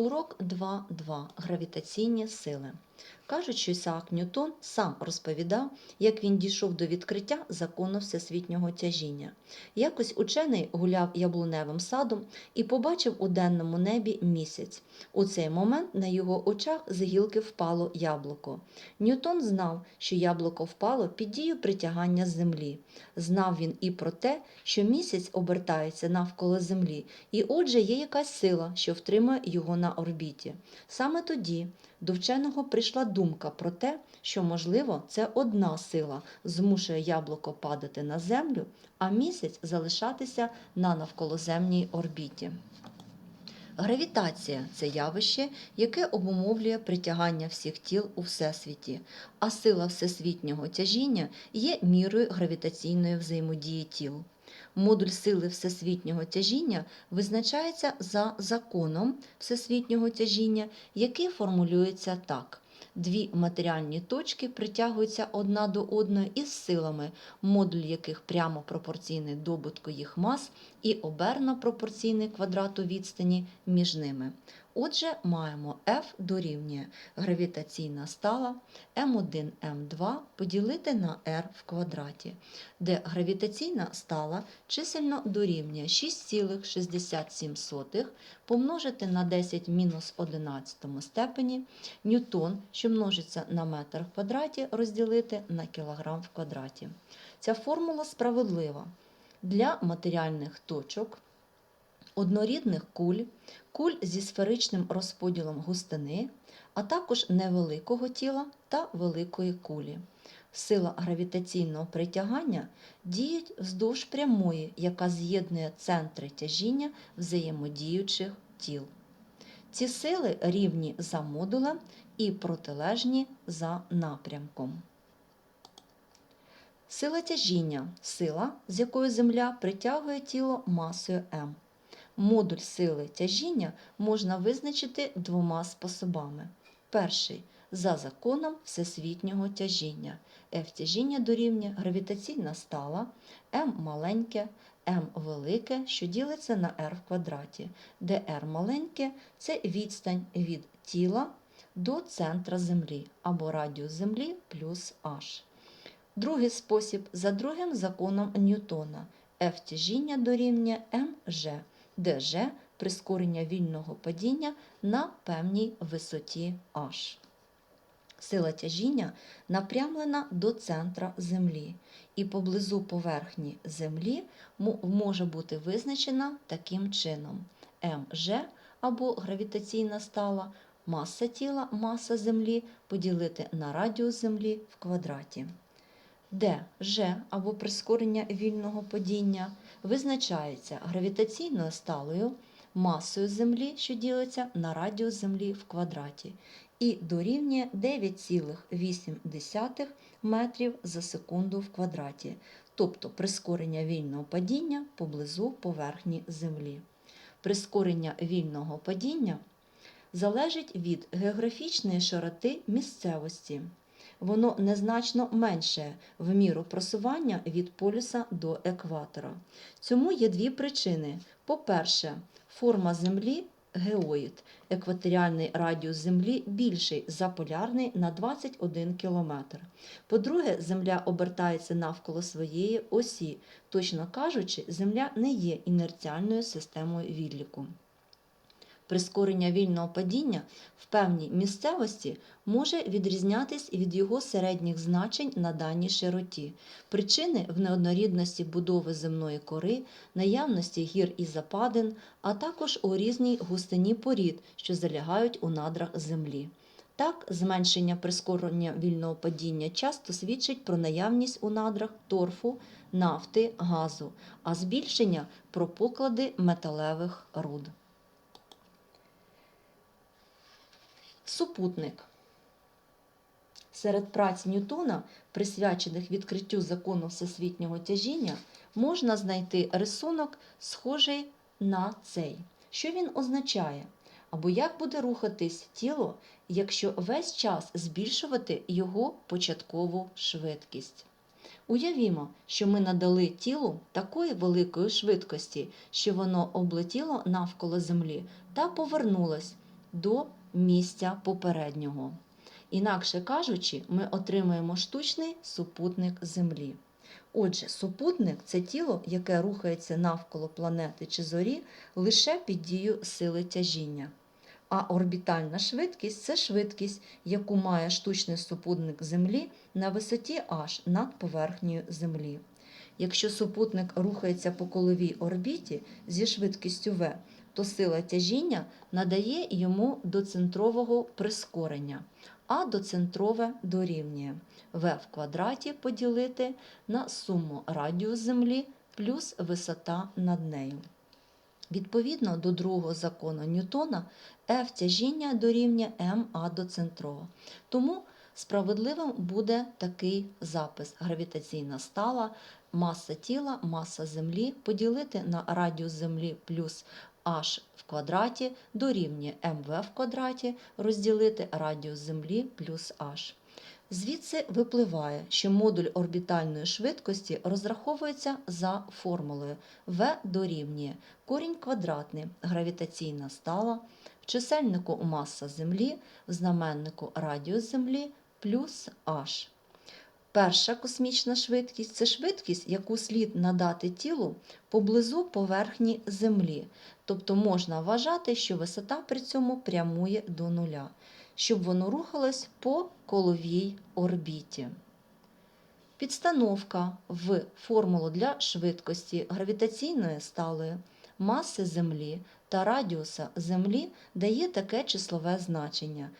Урок 2.2. Гравітаційні сили. Кажуть, що Ісаак Ньютон сам розповідав, як він дійшов до відкриття закону всесвітнього тяжіння. Якось учений гуляв яблуневим садом і побачив у денному небі місяць. У цей момент на його очах з гілки впало яблуко. Ньютон знав, що яблуко впало під дію притягання землі. Знав він і про те, що місяць обертається навколо землі, і отже є якась сила, що втримує його на орбіті. Саме тоді до вченого прийшла думка про те, що, можливо, це одна сила змушує яблуко падати на землю, а місяць залишатися на навколоземній орбіті. Гравітація це явище, яке обумовлює притягання всіх тіл у всесвіті, а сила всесвітнього тяжіння є мірою гравітаційної взаємодії тіл. Модуль сили всесвітнього тяжіння визначається за законом всесвітнього тяжіння, який формулюється так. Дві матеріальні точки притягуються одна до одної із силами, модуль яких прямо пропорційний добутку їх мас і оберно пропорційний квадрату відстані між ними. Отже, маємо F дорівнює гравітаційна стала М1 М2 поділити на R в квадраті, де гравітаційна стала чисельно дорівнює 6,67 помножити на 10 мінус 11 степені, ньютон, що множиться на метр в квадраті, розділити на кілограм в квадраті. Ця формула справедлива для матеріальних точок, однорідних куль, куль зі сферичним розподілом густини, а також невеликого тіла та великої кулі. Сила гравітаційного притягання діють вздовж прямої, яка з'єднує центри тяжіння взаємодіючих тіл. Ці сили рівні за модулем і протилежні за напрямком. Сила тяжіння сила, з якою Земля притягує тіло масою М. Модуль сили тяжіння можна визначити двома способами. Перший за законом всесвітнього тяжіння. F тяжіння дорівнює гравітаційна стала, М маленьке, М велике, що ділиться на r в квадраті, де r маленьке це відстань від тіла до центра Землі або радіус Землі плюс h. Другий спосіб за другим законом Ньютона. F тяжіння дорівнює mg, g – прискорення вільного падіння на певній висоті h. Сила тяжіння напрямлена до центра Землі, і поблизу поверхні Землі може бути визначена таким чином: mg або гравітаційна стала, маса тіла, маса Землі поділити на радіус Землі в квадраті де G або прискорення вільного падіння визначається гравітаційною сталою масою Землі, що ділиться на радіус Землі в квадраті, і дорівнює 9,8 метрів за секунду в квадраті, тобто прискорення вільного падіння поблизу поверхні Землі. Прискорення вільного падіння залежить від географічної широти місцевості воно незначно менше в міру просування від полюса до екватора. Цьому є дві причини. По-перше, форма Землі геоїд, екваторіальний радіус Землі більший за полярний на 21 км. По-друге, Земля обертається навколо своєї осі. Точно кажучи, Земля не є інерціальною системою відліку. Прискорення вільного падіння в певній місцевості може відрізнятись від його середніх значень на даній широті. Причини в неоднорідності будови земної кори, наявності гір і западин, а також у різній густині порід, що залягають у надрах землі. Так, зменшення прискорення вільного падіння часто свідчить про наявність у надрах торфу, нафти, газу, а збільшення про поклади металевих руд. Супутник. Серед праць Ньютона, присвячених відкриттю закону всесвітнього тяжіння, можна знайти рисунок, схожий на цей. Що він означає? Або як буде рухатись тіло, якщо весь час збільшувати його початкову швидкість? Уявімо, що ми надали тілу такої великої швидкості, що воно облетіло навколо Землі та повернулось до місця попереднього. Інакше кажучи, ми отримуємо штучний супутник Землі. Отже, супутник це тіло, яке рухається навколо планети чи зорі лише під дією сили тяжіння. А орбітальна швидкість це швидкість, яку має штучний супутник Землі на висоті аж над поверхнею Землі. Якщо супутник рухається по коловій орбіті зі швидкістю v, то сила тяжіння надає йому доцентрового прискорення, а доцентрове дорівнює v в квадраті поділити на суму радіус Землі плюс висота над нею. Відповідно до другого закону Ньютона, F тяжіння дорівнює ma доцентрова. Тому справедливим буде такий запис: гравітаційна стала, маса тіла, маса Землі поділити на радіус Землі плюс h в квадраті дорівнює mv в квадраті розділити радіус Землі плюс h. Звідси випливає, що модуль орбітальної швидкості розраховується за формулою v дорівнює корінь квадратний гравітаційна стала, в чисельнику маса Землі, в знаменнику радіус Землі плюс h. Перша космічна швидкість це швидкість, яку слід надати тілу поблизу поверхні Землі. Тобто можна вважати, що висота при цьому прямує до нуля, щоб воно рухалось по коловій орбіті. Підстановка в формулу для швидкості гравітаційної сталої маси Землі та радіуса Землі дає таке числове значення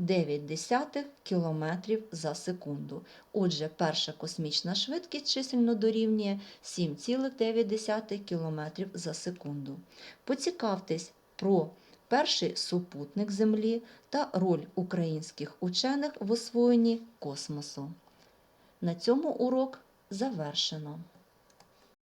7,9 км за секунду. Отже, перша космічна швидкість чисельно дорівнює 7,9 км за секунду. Поцікавтесь про перший супутник Землі та роль українських учених в освоєнні космосу. На цьому урок завершено.